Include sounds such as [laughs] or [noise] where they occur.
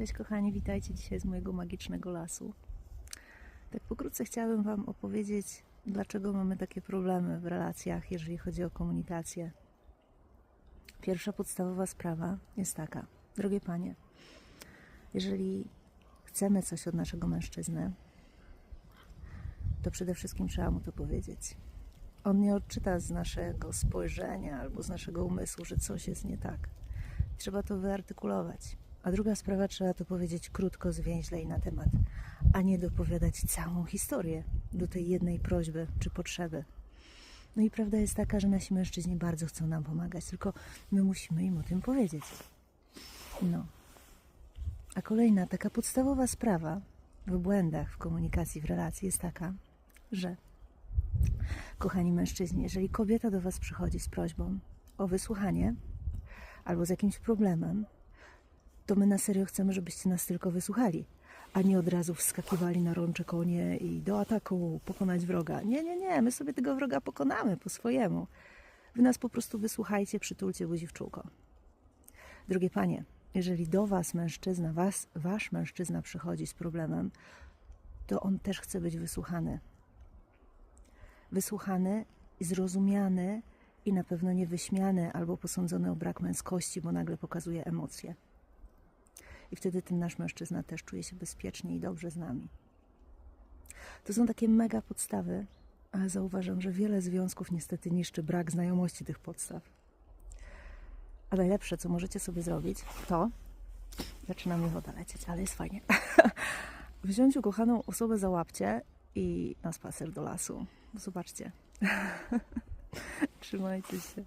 Cześć kochani, witajcie dzisiaj z mojego magicznego lasu. Tak pokrótce chciałabym Wam opowiedzieć, dlaczego mamy takie problemy w relacjach, jeżeli chodzi o komunikację. Pierwsza podstawowa sprawa jest taka. Drogie Panie, jeżeli chcemy coś od naszego mężczyzny, to przede wszystkim trzeba mu to powiedzieć. On nie odczyta z naszego spojrzenia albo z naszego umysłu, że coś jest nie tak. Trzeba to wyartykulować. A druga sprawa, trzeba to powiedzieć krótko, zwięźle i na temat, a nie dopowiadać całą historię do tej jednej prośby czy potrzeby. No i prawda jest taka, że nasi mężczyźni bardzo chcą nam pomagać, tylko my musimy im o tym powiedzieć. No. A kolejna, taka podstawowa sprawa w błędach w komunikacji, w relacji jest taka, że kochani mężczyźni, jeżeli kobieta do Was przychodzi z prośbą o wysłuchanie albo z jakimś problemem, to my na serio chcemy, żebyście nas tylko wysłuchali, a nie od razu wskakiwali na rącze konie i do ataku pokonać wroga. Nie, nie, nie, my sobie tego wroga pokonamy po swojemu. Wy nas po prostu wysłuchajcie, przytulcie buzi w czółko. Drogie panie, jeżeli do was mężczyzna, was, wasz mężczyzna przychodzi z problemem, to on też chce być wysłuchany. Wysłuchany, zrozumiany i na pewno nie wyśmiany albo posądzony o brak męskości, bo nagle pokazuje emocje. I wtedy ten nasz mężczyzna też czuje się bezpiecznie i dobrze z nami. To są takie mega podstawy, ale zauważam, że wiele związków niestety niszczy brak znajomości tych podstaw. A najlepsze, co możecie sobie zrobić, to zaczyna mi woda lecieć, ale jest fajnie. [laughs] Wziąć ukochaną osobę za łapcie i na spacer do lasu. Zobaczcie. [laughs] Trzymajcie się.